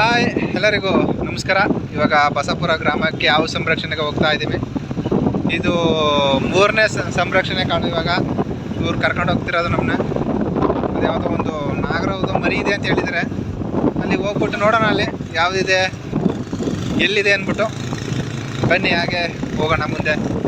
Hi ಎಲ್ಲರಿಗೂ ನಮಸ್ಕಾರ. ಇವಾಗ ಬಸಪುರ ಗ್ರಾಮಕ್ಕೆ ಹಾವು ಸಂರಕ್ಷಣೆಗೆ ಹೋಗ್ತಾ ಇದ್ದೀವಿ? ಇದು ಮೂರನೇ ಸಂರಕ್ಷಣೆ ಕಾಣು ಇವಾಗ. ಇವ್ರು ಕರ್ಕೊಂಡು ಹೋಗ್ತಿರೋದು ನಮ್ಮನ್ನ ಅದು ಯಾವುದೋ ಒಂದು ನಾಗರಹದ್ದು ಮರಿ ಇದೆ ಅಂತ ಹೇಳಿದರೆ ಅಲ್ಲಿ ಹೋಗ್ಬಿಟ್ಟು ನೋಡೋಣ ಅಲ್ಲಿ. ಯಾವುದಿದೆ? ಎಲ್ಲಿದೆ ಅಂದ್ಬಿಟ್ಟು. ಬನ್ನಿ, ಹಾಗೆ ಹೋಗೋಣ ಮುಂದೆ.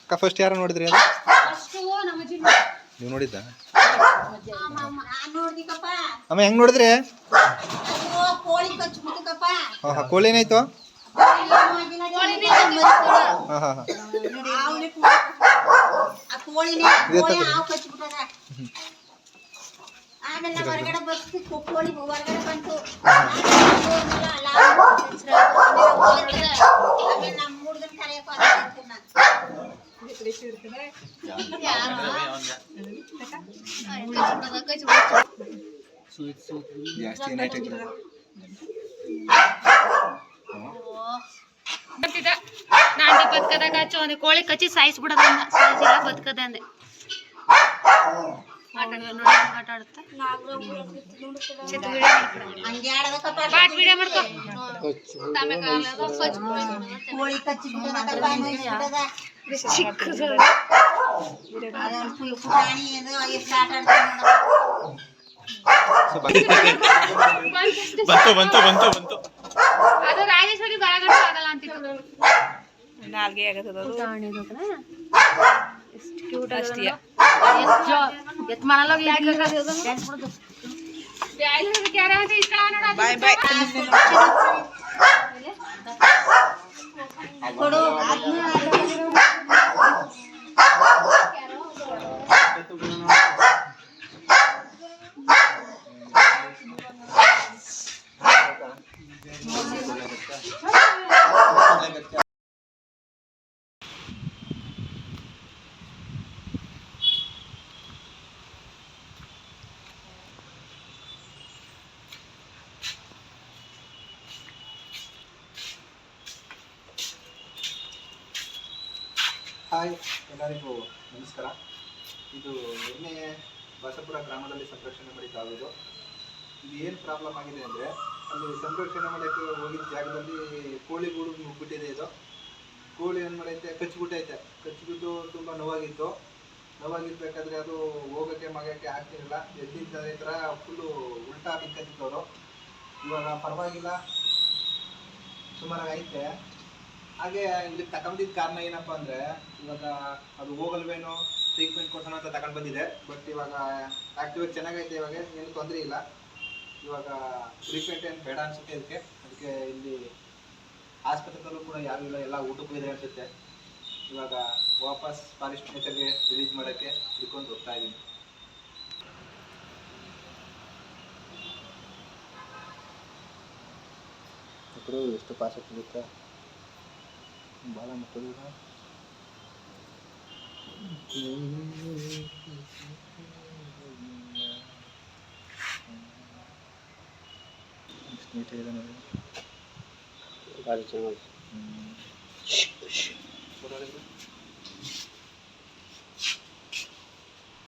ಅಕ್ಕ ಫಸ್ಟ್ ಯಾರು ನೋಡಿದ್ರಿ ಅದು? ನೀವು ನೋಡಿದ್ದ? ಅಮ್ಮ ಹೆಂಗ್ ನೋಡಿದ್ರಿ? ಕೋಳಿ ಕಚ್ಚು ಬಿಟ್ಟಕಪ್ಪ ಹಾಂ ಹಾಂ ಕೋಳಿ ಏನಾಯ್ತು ಹಾ ಹಾ. ಹಾಂ ಕೋಳಿನೇ ಕೋಳಿ. ಹಾವು ಕಚ್ಬಿಟ್ಟದ ಆಮೇಲೆ ನಾವು ಹೊರಗಡೆ ಬರ್ತಿ ಕೋಳಿ ಹೊರಗಡೆ ಬಂತು. ಆಮೇಲೆ ನಮ್ಮ ಹುಡುಗನ ಕರೆಯಪ್ಪ ಜಾಸ್ತಿ ಏನಾಯ್ತು ಬದುಕದಾಗ ಒಂದು ಕೋಳಿ ಕಚ್ಚಿ ಸಾಯಿಸ್ಬಿಡೋದ ಸಾಯಿಸಿಲ್ಲ, ಬದುಕದ ಅಂದೆ. ಆಟ ಆಡುತ್ತಾ ಬಾಟ್ ವಿಡಿಯೋ ಮಾಡ್ಕೋ ಕೋಳಿ ನೋಡಪ್ಪ. ಬಂತು ಬಂತು ಬಂತು ಬಂತು. ನಾಲ್ಗೆ ಆಗತ್ತದ ಅದು ಎಷ್ಟು ಕ್ಯೂಟ್ ಅಷ್ಟೇ. ಎತ್ ಮಾಡಲ್ಲ ಬಾಯ್ ಬಾಯ್ ಕೊಡು ಹಾಯ್, ಎಲ್ಲರಿಗೂ ನಮಸ್ಕಾರ. ಇದು ನಿನ್ನೆ ಬಸಪುರ ಗ್ರಾಮದಲ್ಲಿ ಸಂರಕ್ಷಣೆ ಮಾಡಿದ್ದು ಇದು ಏನು ಪ್ರಾಬ್ಲಮ್ ಆಗಿದೆ ಅಂದರೆ, ಅಲ್ಲಿ ಸಂರಕ್ಷಣೆ ಮಾಡೋಕ್ಕೆ ಹೋಗಿದ್ದ ಜಾಗದಲ್ಲಿ ಕೋಳಿ ಗೂಡು ಬಿಟ್ಟಿದೆ ಇದು. ಕೋಳಿ ಏನು ಮಾಡೈತೆ? ಕಚ್ಚಿಬಿಟ್ಟೈತೆ ಕಚ್ಚಿಬಿಟ್ಟು ತುಂಬ ನೋವಾಗಿತ್ತು. ನೋವಾಗಿರ್ಬೇಕಾದ್ರೆ ಅದು ಹೋಗೋಕ್ಕೆ ಮಗಕ್ಕೆ ಆಗ್ತಿರಲಿಲ್ಲ ಎದ್ದಿದ್ದ ಈ ಥರ ಫುಲ್ಲು ಉಲ್ಟಾ ಬಿಕ್ಕತ್ತಿತ್ತು ಅವರು ಇವಾಗ ಪರವಾಗಿಲ್ಲ. ಸುಮಾರಾಗಿ ಐತೆ. ಹಾಗೆ ಇಲ್ಲಿ ತಗೊಂಡಿದ್ದ ಕಾರಣ ಏನಪ್ಪ ಅಂದ್ರೆ, ಇವಾಗ ಅದು ಹೋಗಲ್ವೇನೋ ಟ್ರೀಟ್ಮೆಂಟ್ ಕೊಡ್ಸೋಣ ಅಂತ ತಗೊಂಡು ಬಂದಿದೆ. ಬಟ್ ಇವಾಗ ಆಕ್ಟಿವ್ ಚೆನ್ನಾಗೈತೆ ಇವಾಗ, ಏನು ತೊಂದರೆ ಇಲ್ಲ. ಇವಾಗ ಟ್ರೀಟ್ಮೆಂಟ್ ಏನು ಬೇಡ ಅನ್ಸುತ್ತೆ ಅದಕ್ಕೆ ಅದಕ್ಕೆ ಇಲ್ಲಿ ಆಸ್ಪತ್ರೆದಲ್ಲೂ ಕೂಡ ಯಾರು ಇಲ್ಲ, ಎಲ್ಲ ಊಟಕ್ಕೂ ಇದೆ ಅನ್ಸುತ್ತೆ. ಇವಾಗ ವಾಪಸ್ ಫಾರೆಸ್ಟ್ ನೇಚರ್ಗೆ ರಿಲೀಸ್ ಮಾಡೋಕ್ಕೆ ಹಿಡ್ಕೊಂಡು ಹೋಗ್ತಾ ಇದ್ದೀನಿ ಎಷ್ಟು ಪಾಸ್ ಆಗ್ತಿರುತ್ತೆ bala motorera Thank you.